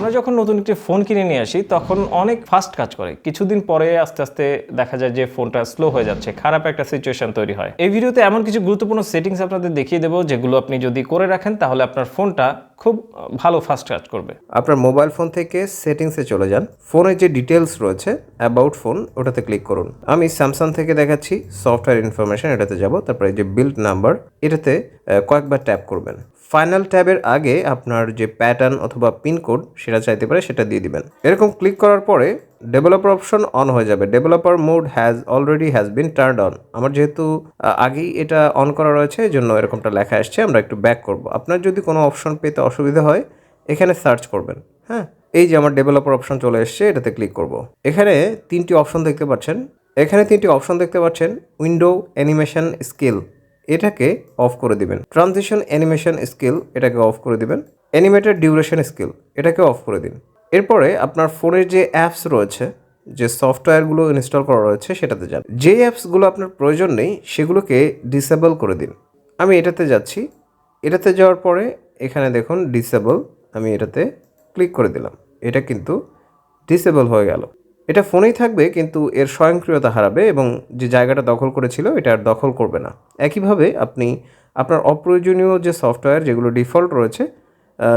আমরা যখন নতুন একটি ফোন কিনে নিয়ে আসি, তখন অনেক ফাস্ট কাজ করে। কিছুদিন পরে আস্তে আস্তে দেখা যায় যে ফোনটা স্লো হয়ে যাচ্ছে, খারাপ একটা সিচুয়েশন তৈরি হয়। এই ভিডিওতে এমন কিছু গুরুত্বপূর্ণ সেটিংস আপনাদের দেখিয়ে দেবো, যেগুলো আপনি যদি করে রাখেন, তাহলে আপনার ফোনটা খুব ভালো ফাস্ট চার্জ করবে। আপনার মোবাইল ফোন থেকে সেটিংসে চলে যান। ফোনের যে ডিটেলস রয়েছে অ্যাবাউট ফোন ওটাতে ক্লিক করুন। আমি স্যামসাং থেকে দেখাচ্ছি সফটওয়্যার ইনফরমেশন এটাতে যাব, তারপরে যে বিল্ড নাম্বার এটাতে কয়েকবার ট্যাপ করবেন। ফাইনাল ট্যাবের আগে আপনার যে প্যাটার্ন অথবা পিনকোড সেটা চাইতে পারে সেটা দিয়ে দিবেন। এরকম ক্লিক করার পরে ডেভেলপার অপশন অন হয়ে যাবে। Developer mode has already has been turn on আমার যেহেতু আগেই এটা অন করা রয়েছে, এই জন্য এরকমটা লেখা আসছে, আমরা একটু ব্যাক করব। আপনার যদি কোনো অপশন পেতে অসুবিধা হয়, এখানে সার্চ করবেন হ্যাঁ? এই যে আমার ডেভেলপার অপশন চলে এসছে, এটাতে ক্লিক করব। এখানে তিনটি অপশন দেখতে পাচ্ছেন। এখানে তিনটি অপশন দেখতে পাচ্ছেন উইন্ডো অ্যানিমেশন স্কিল এটাকে অফ করে দিবেন। ট্রানজিশন অ্যানিমেশন স্কিল এটাকে অফ করে দিবেন। অ্যানিমেটেড ডিউরেশন স্কিল এটাকে অফ করে দিন। এরপরে আপনার ফোনের যে অ্যাপস রয়েছে, যে সফটওয়্যারগুলো ইনস্টল করা রয়েছে, সেটাতে যান। যে অ্যাপসগুলো আপনার প্রয়োজন নেই, সেগুলোকে ডিসেবল করে দিন। আমি এটাতে যাচ্ছি। এটাতে যাওয়ার পরে এখানে দেখুন ডিসেবল আমি এটাতে ক্লিক করে দিলাম। এটা কিন্তু ডিসেবল হয়ে গেল। এটা ফোনেই থাকবে, কিন্তু এর স্বয়ংক্রিয়তা হারাবে এবং যে জায়গাটা দখল করেছিল, এটা আর দখল করবে না। একইভাবে আপনি আপনার অপ্রয়োজনীয় যে সফটওয়্যার, যেগুলো ডিফল্ট রয়েছে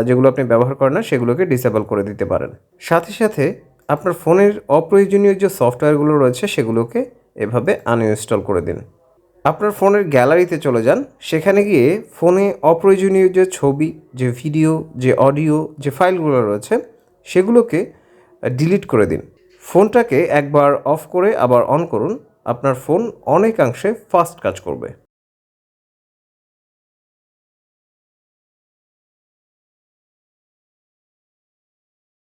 যেগুলো আপনি ব্যবহার করেন না, সেগুলোকে ডিসেবল করে দিতে পারেন। সাথে সাথে আপনার ফোনের অপ্রয়োজনীয় যে সফটওয়্যারগুলো রয়েছে, সেগুলোকে এভাবে আনইনস্টল করে দিন। আপনার ফোনের গ্যালারিতে চলে যান। সেখানে গিয়ে ফোনে অপ্রয়োজনীয় যে ছবি, যে ভিডিও যে অডিও যে ফাইলগুলো রয়েছে, সেগুলোকে ডিলিট করে দিন। ফোনটাকে একবার অফ করে আবার অন করুন। আপনার ফোন অনেকাংশে ফাস্ট কাজ করবে।